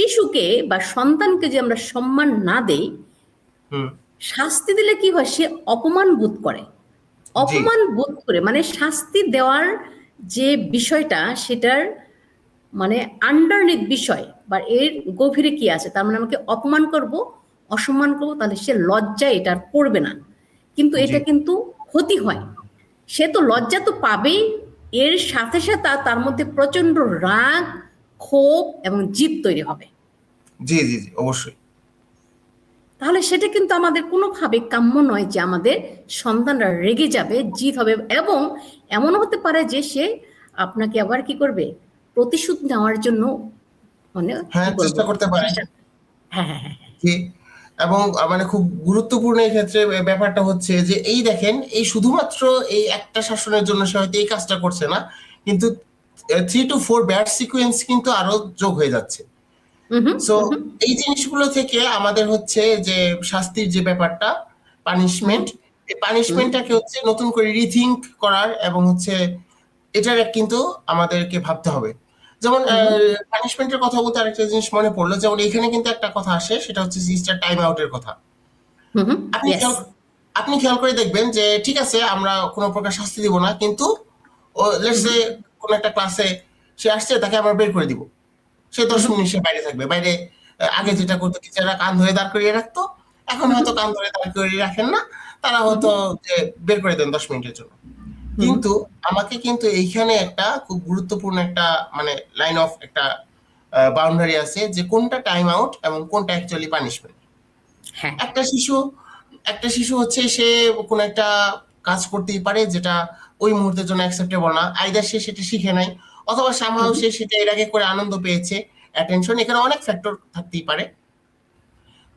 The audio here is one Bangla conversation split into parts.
শিশুকে বা সন্তানকে যে আমরা সম্মান না দেই শাস্তি দিলে কি হয়? সে অপমান বোধ করে। অপমান বোধ করে। মানে শাস্তি দেওয়ার যে বিষয়টা সেটার মানে আন্ডারনিথ বিষয় বা এর গভীরে কি আছে? তার মানে আমাকে অপমান করব অসম্মান করব তাহলে সে লজ্জায় এটা আর পড়বে না। কিন্তু এটা কিন্তু ক্ষতি হয়। সে তো লজ্জা তো পাবেই। এর সাথে সাথে তার মধ্যে প্রচণ্ড রাগ ক্ষোভ এবং জিদ তৈরি হবে। জি জি জি অবশ্যই। তাহলে সেটা কিন্তু আমাদের কোনোভাবে কাম্য নয় যে আমাদের সন্তানরা রেগে যাবে জিত হবে এবং এমনও হতে পারে যে সে আপনাকে আবার কি করবে? প্রতিশোধ নেওয়ার জন্য মানে হ্যাঁ চেষ্টা করতে পারে। হ্যাঁ হ্যাঁ হ্যাঁ জি এবং মানে খুব গুরুত্বপূর্ণ এই ক্ষেত্রে ব্যাপারটা হচ্ছে যে এই দেখেন এই শুধুমাত্র এই একটা শাসনের জন্য সে হয়তো এই কাজটা করছে না কিন্তু থ্রি টু ফোর সিকোয়েন্স কিন্তু আরও যোগ হয়ে যাচ্ছে। সো এই জিনিসগুলো থেকে আমাদের হচ্ছে যে শাস্তির যে ব্যাপারটা পানিশমেন্ট এই পানিশমেন্টটাকে হচ্ছে নতুন করে রিথিঙ্ক করার এবং হচ্ছে এটার কিন্তু আমাদেরকে ভাবতে হবে। যেমন পানিশমেন্টের কথা বলতে আরেকটা জিনিস মনে পড়ল যেমন এখানে কিন্তু একটা কথা আসে সেটা হচ্ছে সিস্টার টাইম আউটের কথা। আপনি আপনি খেয়াল করে দেখবেন যে ঠিক আছে আমরা কোনো প্রকার শাস্তি দিব না কিন্তু লেটস সে কোনো একটা ক্লাসে সে আসছে তাকে আমরা বের করে দিব। সে দশ মিনিট সে বাইরে থাকবে। বাইরে আগে যেটা করতো টিচাররা কান ধরে দাঁড় করিয়ে রাখতো। এখন হয়তো কান ধরে দাঁড় করিয়ে রাখেন না। তারা হয়তো যে বের করে দেন দশ মিনিটের জন্য। কিন্তু আমাকে কিন্তু এইখানে একটা খুব গুরুত্বপূর্ণ একটা মানে লাইন অফ একটা বাউন্ডারি আছে যে কোনটা টাইম আউট এবং কোনটা অ্যাকচুয়ালি পানিশমেন্ট হ্যাঁ। একটা শিশু একটা শিশু হচ্ছে সে কোনো একটা কাজ করতেই পারে যেটা ওই মুহূর্তের জন্য অ্যাকসেপ্টেবল না। আইদার সে সেটা শিখে নাই অথবা সামহাও সে সেটা এর আগে করে আনন্দ পেয়েছে অ্যাটেনশন এখানে অনেক ফ্যাক্টর থাকতেই পারে।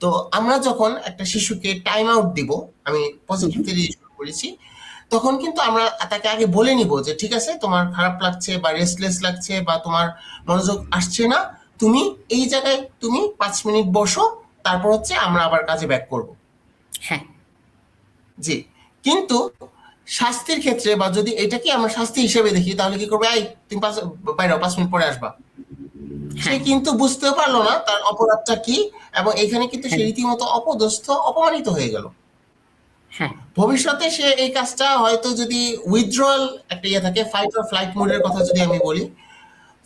তো আমরা যখন একটা শিশুকে টাইম আউট দিব আমি পজিটিভ থেকে শুরু করেছি তখন কিন্তু আমরা তাকে আগে বলে নিব যে ঠিক আছে তোমার খারাপ লাগছে বা রেস্টলেস লাগছে বা তোমার মনোযোগ আসছে না তুমি এই জায়গায় তুমি পাঁচ মিনিট বসো তারপর হচ্ছে আমরা আবার কাজে ব্যাক করব। হ্যাঁ। জি। কিন্তু শাস্তির ক্ষেত্রে বা যদি এটাকে আমরা শাস্তি হিসেবে দেখি তাহলে কি করবে? এই তুমি পাঁচ বাইরে পাঁচ মিনিট পরে আসবা। সে হ্যাঁ। কিন্তু বুঝতে পারল না তার অপরাধটা কি এবং এখানে কিন্তু সে হ্যাঁ। রীতিমতো অপদস্থ অপমানিত হয়ে গেল। হ্যাঁ। ভবিষ্যতে সে এই কাজটা হয়তো যদি উইথড্রয়াল একটা ইয়ে থাকে ফাইট অর ফ্লাইট মোডের কথা যদি আমি বলি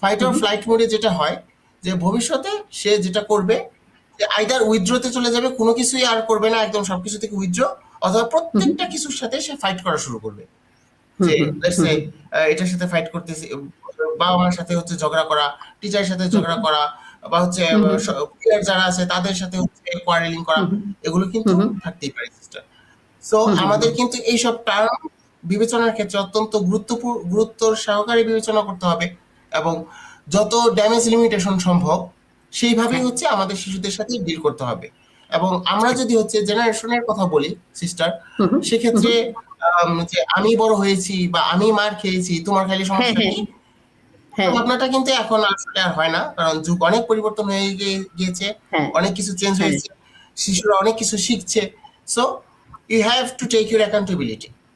ফাইট অর ফ্লাইট মোডে যেটা হয় যে ভবিষ্যতে সে যেটা করবে যে আইদার উইথড্রতে চলে যাবে কোনো কিছুই আর করবে না একদম সবকিছু থেকে উইথড্র অথবা প্রত্যেকটা কিছুর সাথে সে ফাইট করা শুরু করবে। যে এটার সাথে ফাইট করতেছি বাবা মার সাথে হচ্ছে ঝগড়া করা টিচারের সাথে ঝগড়া করা বা হচ্ছে যারা আছে তাদের সাথে হচ্ছে কোয়ারেলিং করা এগুলো কিন্তু থাকতেই পারে সিস্টার সো আমাদের কিন্তু এইসব টার্ম বিবেচনার ক্ষেত্রে অত্যন্ত গুরুত্বপূর্ণ গুরুত্ব সহকারে বিবেচনা করতে হবে এবং যত ড্যামেজ লিমিটেশন সম্ভব সেইভাবেই হচ্ছে আমাদের শিশুদের সাথে ডিল করতে হবে। এবং আমরা যদি হচ্ছে জেনারেশনের কথা বলি সিস্টার সেক্ষেত্রে আম, যে আমি বড় হয়েছি বা আমি মার খেয়েছি তোমার খালি সমস্যা নেই হ্যাঁ। কিন্তু এখন আসলে আর হয় না কারণ যুগ অনেক পরিবর্তন হয়ে গিয়ে- গিয়েছে হ্যাঁ। অনেক কিছু চেঞ্জ হ্যাঁ। হয়েছে শিশুরা অনেক কিছু শিখছে। So you have to take your accountability